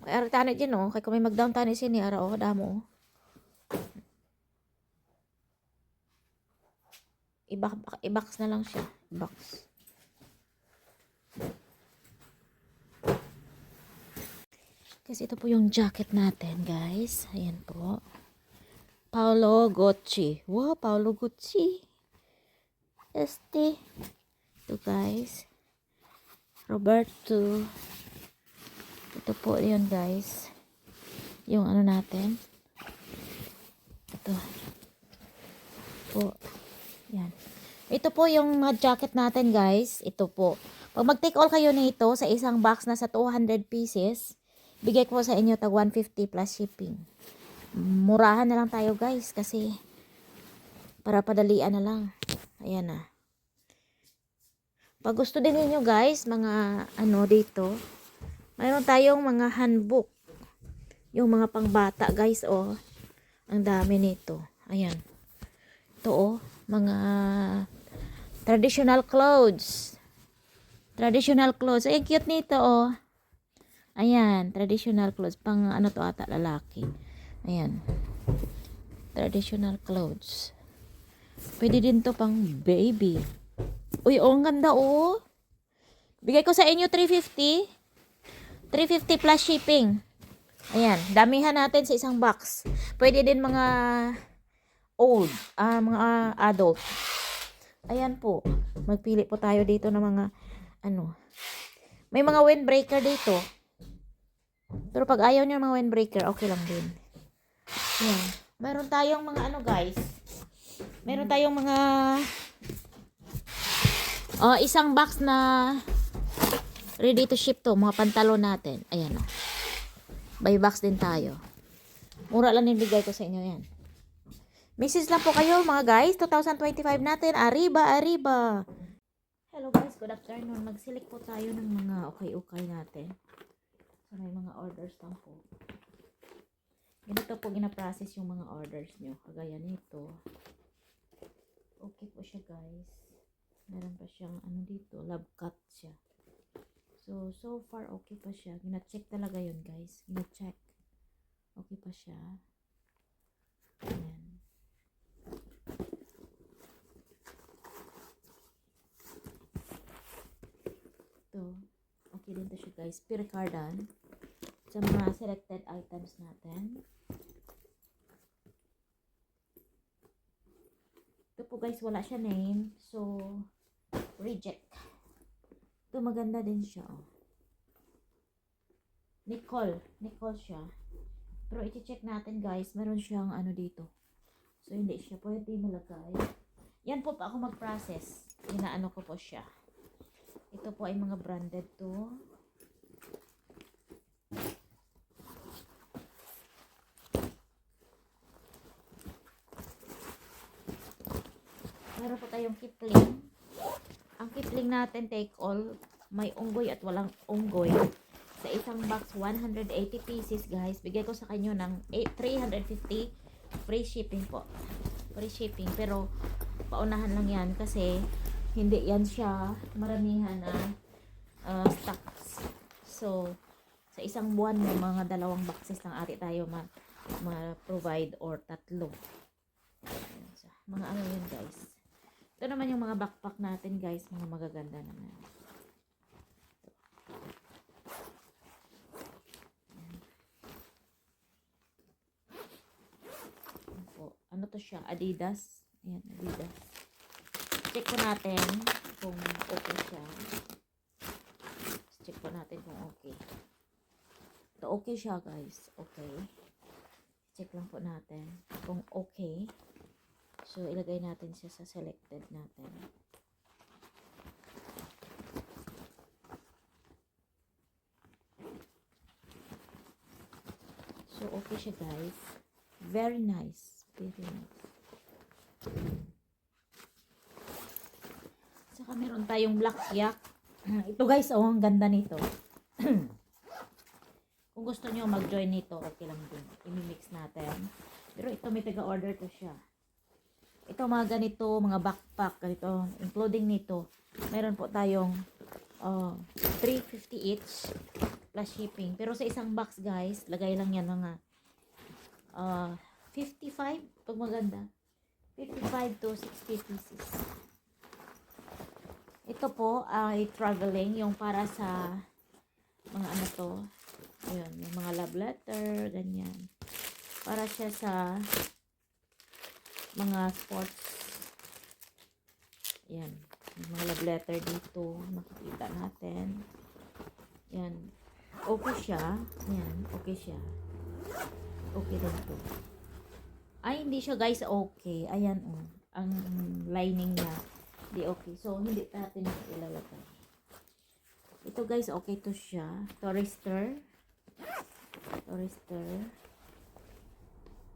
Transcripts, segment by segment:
Kay ara tani din oh, kay may mag-down tani sini ara oh, damo. Ibak i-box na lang siya. Box. Kasi ito po yung jacket natin, guys. Ayan po. Paolo Gucci. Wow, Paolo Gucci. Este. Ito, guys. Roberto. Ito po yun, guys. Yung ano natin. Ito. Po. Yan. Ito po yung mga jacket natin, guys. Ito po. Pag mag-take all kayo nito sa isang box na sa 200 pieces, bigay ko sa inyo tag 150 plus shipping. Murahan na lang tayo, guys, kasi para padalian na lang. Ayan na. Pag gusto din ninyo, guys, mga ano dito, mayroon tayong mga handbook. Yung mga pangbata, guys, oh. Ang dami nito. Ayan. Ito, oh. Mga traditional clothes. Traditional clothes. Ay, cute nito, oh. Ayan, traditional clothes. Pang ano to ata, lalaki. Ayan. Traditional clothes. Pwede din to pang baby. Uy, oh, ang ganda, oh. Bigay ko sa inyo 350. 350 plus shipping. Ayan, damihan natin sa isang box. Pwede din mga old, ah, mga ah, adult. Ayan po. Magpili po tayo dito ng mga ano. May mga windbreaker dito. Pero pag ayaw niyo mga windbreaker, okay lang din. Ayan. Meron tayong mga ano guys. Meron tayong mga ah, isang box na ready to ship to. Mga pantalon natin. Ayan o. Buy box din tayo. Mura lang yung bigay ko sa inyo yan. Message lang po kayo mga guys. 2025 natin. Arriba, arriba. Hello guys, good afternoon. Mag-select po tayo ng mga okay-okay natin. So may mga orders lang po. Ganito po gina-process yung mga orders nyo. Kagaya nito. Okay po siya guys. Meron pa siyang ano dito. Love cut siya. So, so far okay pa siya. Gina-check talaga yun guys. Gina-check. Okay pa siya. Ayan. Ito. Okay din to siya guys. Pure cardan. Sa mga selected items natin. Ito po guys, wala siya name. So, reject. Ito maganda din siya. Oh. Nicole. Nicole siya. Pero iti-check natin guys. Meron siyang ano dito. So, hindi siya pwede malagay. Yan po pa ako mag-process. Inaano ko po siya. Ito po ay mga branded to. Meron po tayong kipling. Ang kipling natin take all. May unggoy at walang unggoy. Sa isang box, 180 pieces guys. Bigay ko sa kanyo ng 8 350 free shipping po. Free shipping. Pero paunahan lang yan kasi hindi yan siya maramihan na uh, stocks. So, sa isang buwan may mga dalawang boxes ng ati tayo ma ma-provide or tatlo. Mga ano yun guys. Ito naman yung mga backpack natin guys. Mga magaganda naman. Po. Ano to siya? Adidas. Ayan, Adidas. Check ko natin kung okay siya. Check ko natin kung okay. Ito okay siya guys. Okay. Check lang po natin kung okay. So, ilagay natin siya sa selected natin. So, okay siya guys. Very nice. Very nice. Saka meron tayong black yak. Ito guys, oh, ang ganda nito. Kung gusto nyo mag-join nito, okay lang din. I-mix natin. Pero ito may taga-order to siya. Ito mga ganito, mga backpack, ganito, including nito. Meron po tayong uh, 350 each. plus shipping. Pero sa isang box, guys, lagay lang yan mga uh, 55 pag maganda. 55 to 60 pieces. Ito po ay traveling, yung para sa mga ano to. Ayun, yung mga love letter, ganyan. Para siya sa mga sports. Yan. Mga love letter dito. Makikita natin. Yan. Okay siya. Yan. Okay siya. Okay din to. Ay, hindi siya guys okay. Ayan oh. Ang lining niya. Hindi okay. So, hindi natin ilalagay. Ito guys, okay to siya. Tourister. Tourister.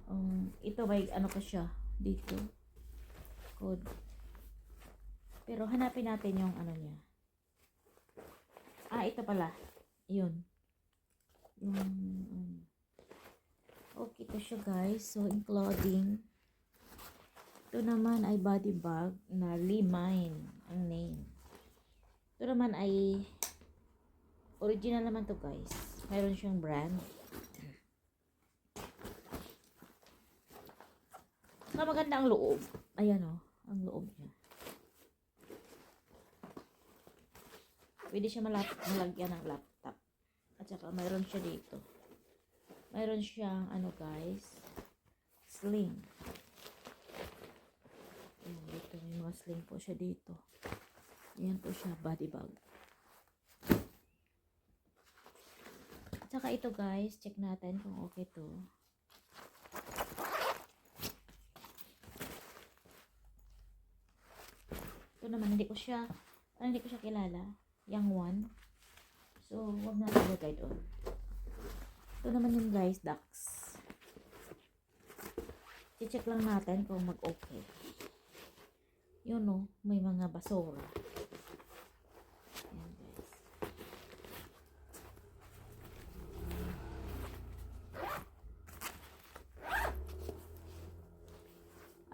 Um, ito may ano pa siya dito. Code. Pero hanapin natin yung ano niya. Ah, ito pala. Yun. Yung, um, okay to siya guys. So, including, ito naman ay body bag na Lee Mine ang name. Ito naman ay original naman to guys. Mayroon siyang brand. Saka maganda ang loob. Ayan o, ang loob niya. Pwede siya malap malagyan ng laptop. At saka mayroon siya dito. Mayroon siyang ano guys, sling. Ayan, dito may mga sling po siya dito. Ayan po siya, body bag. At saka ito guys, check natin kung okay to. Naman, hindi ko siya, parang hindi ko siya kilala. Yang one. So, huwag na ilagay doon. Ito naman yung guys, ducks. I-check lang natin kung mag-okay. Yun no, may mga basura.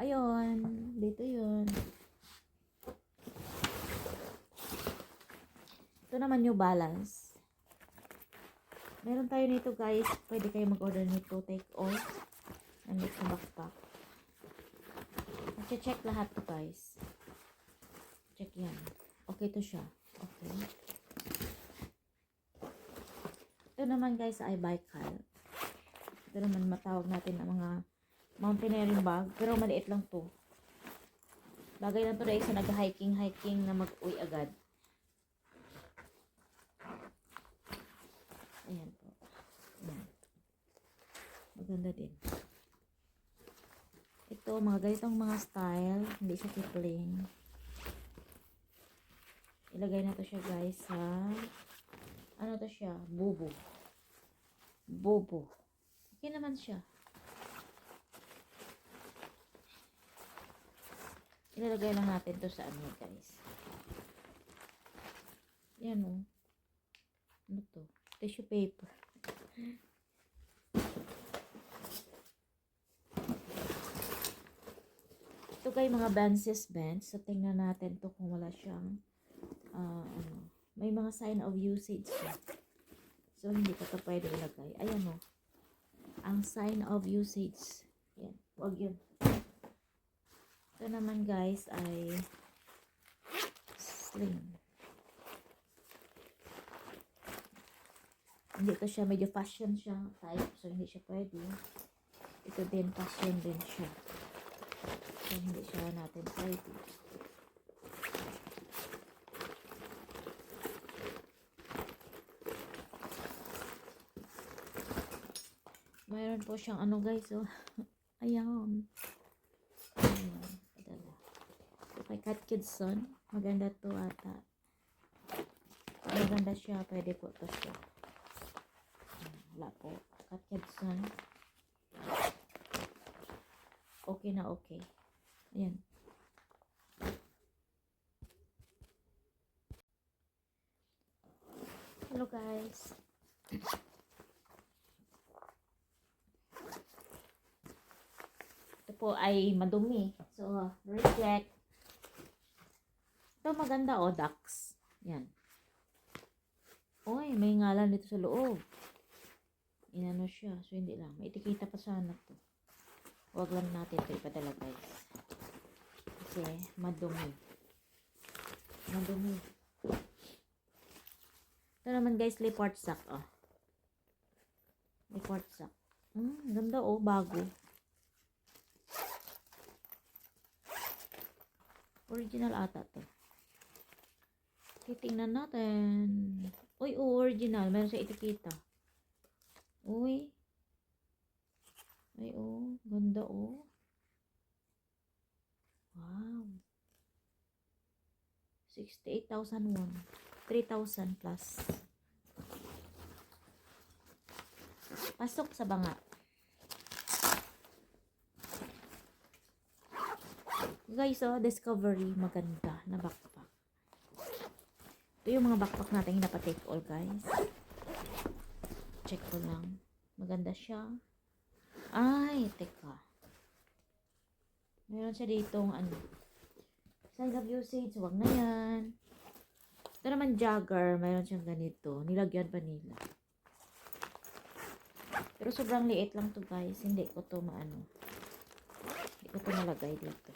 Ayun, dito yun. Ito naman yung balance. Meron tayo nito guys. Pwede kayo mag-order nito. Take all. And it's a backpack. check lahat to guys. Check yan. Okay to siya. Okay. Ito naman guys ay bikal. Ito naman matawag natin na mga mountaineering bag. Pero maliit lang to. Bagay lang to dahil sa nag-hiking-hiking na mag-uwi agad. Ayan po. Ayan. Maganda din. Ito, mga ganitong mga style. Hindi siya kipling. Ilagay na to siya guys sa ano to siya? Bubo. Bobo. Okay naman siya. Ilalagay lang natin to sa ano guys. Yan o. Ano to? Tissue paper. Ito kay mga Banses bands. So, tingnan natin to kung wala siyang ah, ano. May mga sign of usage siya. So, hindi ko to pwede ilagay. Ayan o. Ang sign of usage. Yan. Huwag yun. Ito naman guys ay sling. Hindi to siya, medyo fashion siya type. So, hindi siya pwede. Ito din, fashion din siya. So, hindi siya natin pwede. Mayroon po siyang ano guys, oh. Ayan. Ayan. Padala. So, kay Cat Kidson, maganda to ata. Maganda siya, pwede po to siya. Wala po. Cat Kidson. Okay na okay. Ayan. Hello guys. Ito po ay madumi. So, reflect. Ito maganda o, ducks. Yan. Oy, may ngalan dito sa loob. Inano siya. So, hindi lang. May etikita pa sana to. Huwag lang natin ito ipadala, guys. Kasi, madumi. Madumi. Ito naman, guys, leopard sack, oh. Leopard sack. Hmm, ganda, oh. Bago. Original ata to. Titingnan natin. Uy, oh, original. Meron sa etiketa. Uy. Ay, oh. Ganda, oh. Wow. 68,000 won. 3,000 plus. Pasok sa banga. Guys, oh, Discovery. Maganda na backpack. Ito yung mga backpack natin hinapatake all, guys. Check ko lang. Maganda siya. Ay, teka. Meron siya ditong ano. Sign of usage. Huwag na yan. Ito naman jogger. Meron siyang ganito. Nilagyan pa nila. Pero sobrang liit lang to guys. Hindi ko to maano. Hindi ko to malagay dito.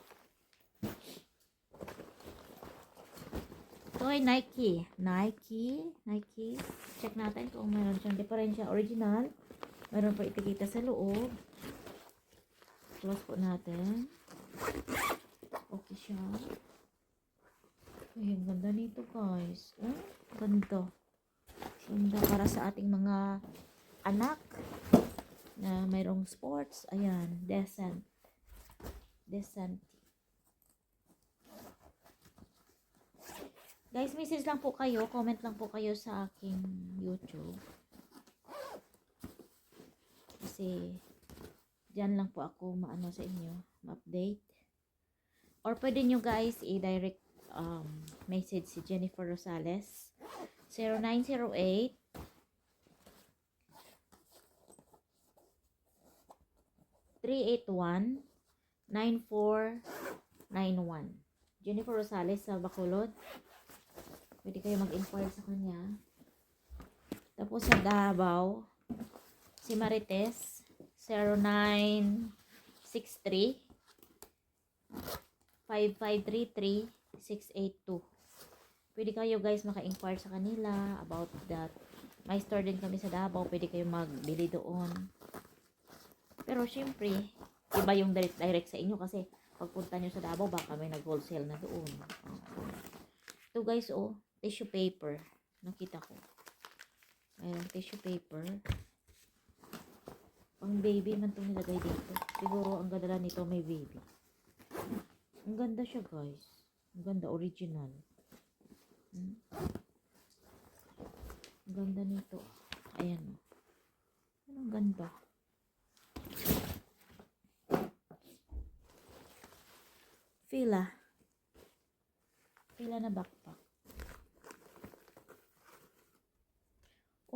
Ito ay Nike. Nike. Nike. Check natin kung meron siyang diferensya. Original. Meron pa itikita sa loob. Close po natin. Okay siya. Ay, ang ganda nito guys. Oh, ganda. Ganda para sa ating mga anak na mayroong sports. Ayan, decent. Decent. Guys, message lang po kayo. Comment lang po kayo sa aking YouTube. Kasi, dyan lang po ako maano sa inyo, ma-update. Or pwede nyo guys i-direct um, message si Jennifer Rosales 0908 381 9491 Jennifer Rosales sa Bacolod. Pwede kayo mag-inquire sa kanya. Tapos sa Davao si Marites 0963 5533-682. Pwede kayo guys maka-inquire sa kanila about that. May store din kami sa Davao. Pwede kayo magbili doon. Pero syempre, iba yung direct, direct sa inyo kasi pagpunta nyo sa Davao, baka may nag-wholesale na doon. Ito guys, oh, tissue paper. Nakita ko. Mayroong tissue paper. Pang baby man itong nilagay dito. Siguro ang ganda nito may baby. Ang ganda siya, guys. Ang ganda, original. Hmm? Ang ganda nito. Ayan, oh. Ano ang ganda. Fila. Fila na backpack.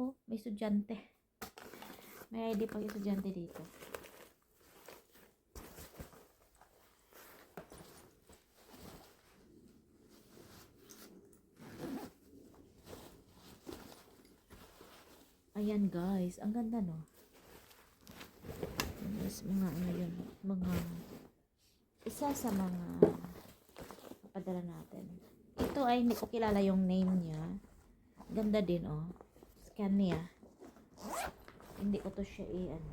Oh, may estudyante. May ID pag estudyante dito. Ayan guys, ang ganda no. Yes, mga ano yun, mga isa sa mga padala natin. Ito ay hindi ko kilala yung name niya. Ganda din oh. Scan niya. Hindi ko to siya i ano.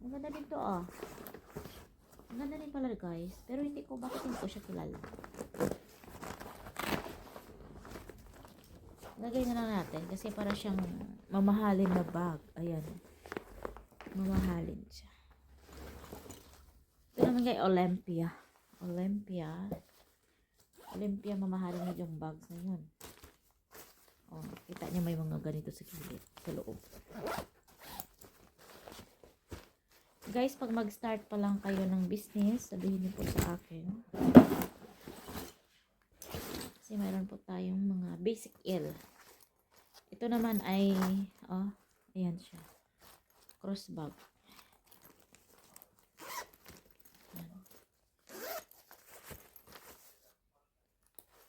Ang ganda din to ah. Ang ganda din pala guys. Pero hindi ko, bakit hindi ko siya kilala. Lagay na lang natin kasi para siyang mamahalin na bag. Ayan. Mamahalin siya. Ito naman kay Olympia. Olympia. Olympia, mamahalin na yung bags na yun. Kita niya may mga ganito sa gilid, sa loob. Guys, pag mag-start pa lang kayo ng business, sabihin niyo po sa akin. Kasi mayroon po tayong mga basic ill. Ito naman ay, oh, ayan siya. Cross bag. Ayan.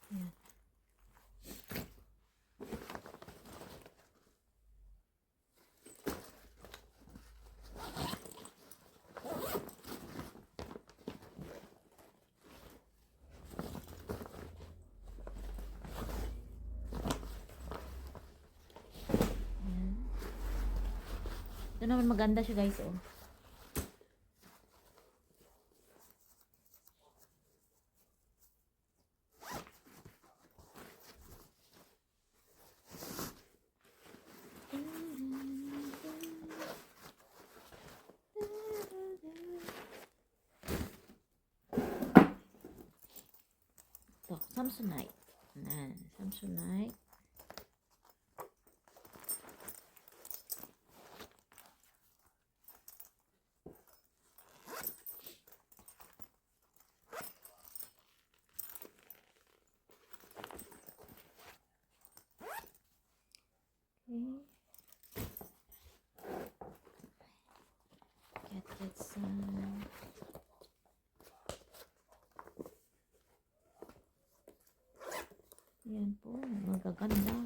Ayan. Ito naman maganda siya guys, oh. Samsonite. Yan, Samsonite. Okay. Get some. Yan po, magaganda.